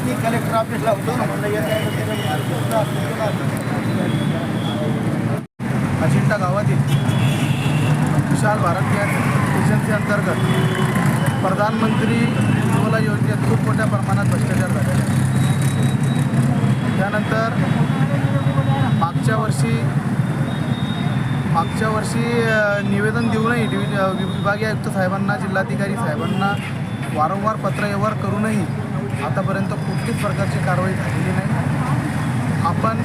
मी collector म्हणलं अजिंठा गावातील विशाल Bharat gas agency अंतर्गत प्रधानमंत्री उज्ज्वला योजनेत खूप मोठ्या प्रमाणात भ्रष्टाचार झालेला आहे त्यानंतर मागच्या वर्षी मागच्या वर्षी निवेदन देऊनही डिवि विभागीय आयुक्त साहेबांना जिल्हाधिकारी साहेबांना वारंवार पत्र व्यवहार करूनही आतापर्यंत कुठलीच प्रकारची कारवाई झालेली नाही. आपण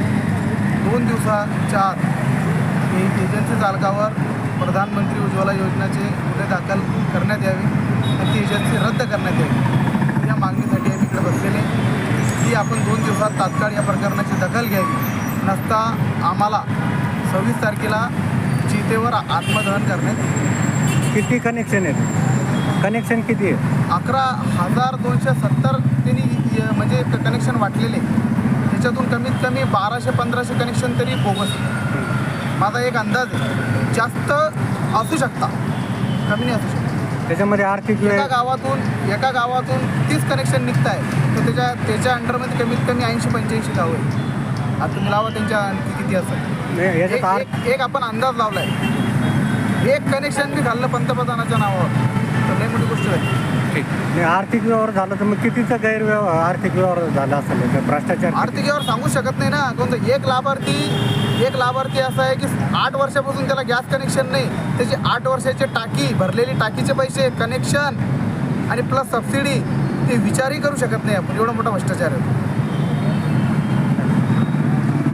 दोन दिवसाच्या आत एजन्सी चालकावर प्रधानमंत्री उज्ज्वला योजनेचे गुन्हे दाखल करण्यात यावे आणि ती एजन्सी रद्द करण्यात यावी. या मागणीसाठी आम्ही इकडे बसलेले. की आपण दोन दिवसात तात्काळ या प्रकरणाची दखल घ्यावी. नसता आम्हाला सव्वीस तारखेला चितेवर आत्मदहन करण्यात येईल. किती कनेक्शन आहेत? कनेक्शन किती आहे अकरा हजार दोनशे सत्तर त्यांनी य- म्हणजे कनेक्शन वाटलेले. त्याच्यातून कमीत कमी बाराशे पंधराशे कनेक्शन तरी बोगस आहे. माझा एक अंदाज आहे. जास्त असू शकता. कमी नाही असू शकता. त्याच्यामध्ये आर्थिक एका व्यय गावातून एका गावातून तीस कनेक्शन निघत आहे तर त्याच्या त्याच्या अंडरमध्ये कमीत कमी ऐंशी पंच्याऐंशी गावं आहे आता तुम्ही लावा त्यांच्या आणखी किती असेल नाही, एक- आर एक- एक आपण अंदाज लावलाय. एक कनेक्शन बी घाललं पंतप्रधानाच्या नावावर. तर लई मोठी गोष्ट आहे. नाही, आर्थिक व्यवहार झाला तर मग कितीचा गैरव्यवहार आर्थिक व्यवहार झाला असेल याचा भ्रष्टाचार आर्थिक यावर सांगू शकत नाही ना. कोणतं? एक लाभार्थी एक लाभार्थी असा आहे की आठ वर्षापासून त्याला गॅस कनेक्शन नाही. त्याची आठ वर्षाची टाकी भरलेली टाकीचे पैसे कनेक्शन आणि प्लस सबसिडी ते विचारही करू शकत नाही आपण. एवढा मोठा भ्रष्टाचार आहे.